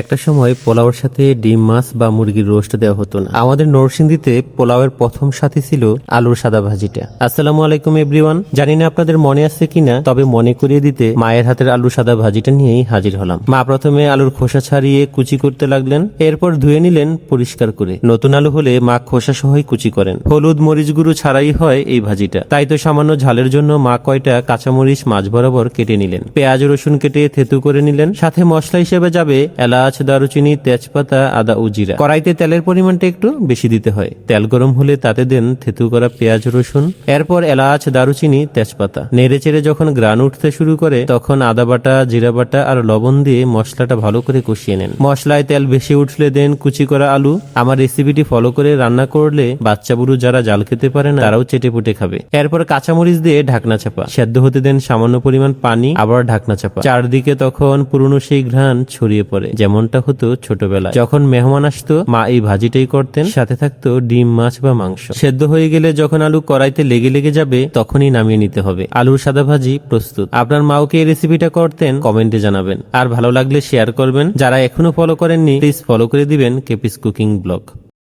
একটা সময় পোলাওয়ের সাথে ডিম, মাছ বা মুরগির রোস্ট দেওয়া হতো না। আমাদের নরসিংদীতে পোলাওয়ের প্রথম সাথী ছিল আলুর সাদা ভাজিটা। আসসালামু আলাইকুম, এভরিওয়ান। জানি না আপনাদের মনে আছে কিনা, তবে মনে করিয়ে দিতে মায়ের হাতের আলুর সাদা ভাজিটা নিয়েই হাজির হলাম। মা প্রথমে আলুর খোসা ছাড়িয়ে কুচি করতে লাগলেন, এরপর ধুয়ে নিলেন পরিষ্কার করে। নতুন আলু হলে মা খোসা সহই কুচি করেন। হলুদ মরিচ গুঁড়ো ছাড়াই হয় এই ভাজিটা। তাই তো সামান্য ঝালের জন্য মা কয়টা কাঁচামরিচ মাছ বরাবর কেটে নিলেন। পেঁয়াজ, রসুন কেটে থেতু করে নিলেন। সাথে মশলা হিসেবে যাবে এলাচ দারুচিনি, তেজপাতা, আদা ও জিরা। কড়াইতে তেলের পরিমাণটা একটু বেশি দিতে হয়। তেল গরম হলে তাতে দেন থেতু করা পেঁয়াজ, রসুন। এরপর এলাচ, দারুচিনি, তেজপাতা। নেড়ে চেড়ে যখন গ্রান উঠতে শুরু করে, তখন আদা বাটা, জিরা বাটা আর লবণ দিয়ে মশলাটা ভালো করে কষিয়ে নেন। মশলায় তেল বেশি উঠলে দেন কুচি করা আলু। আমার রেসিপিটি ফলো করে রান্না করলে বাচ্চা বুড়ো যারা জাল খেতে পারে না, তারাও চেটে পুটে খাবে। এরপর কাঁচামরিচ দিয়ে ঢাকনা চাপা। সেদ্ধ হতে দেন সামান্য পরিমাণ পানি, আবার ঢাকনা চাপা। চারদিকে তখন পুরনো সেই ঘ্রাণ ছড়িয়ে পড়ে যেমনটা হতো ছোটবেলায়। যখন মেহমান আসতো, মা এই ভাজিটাই করতেন, সাথে থাকতো ডিম, মাছ বা মাংস। সেদ্ধ হয়ে গেলে যখন আলু কড়াইতে লেগে লেগে যাবে, তখনই নামিয়ে নিতে হবে। আলুর সাদা ভাজি প্রস্তুত। আপনার মাওকে এই রেসিপিটা করতেন? কমেন্টে জানাবেন। আর ভালো লাগলে শেয়ার করবেন। যারা এখনও ফলো করেননি প্লিজ ফলো করে দিবেন কেপিস কুকিং ব্লগ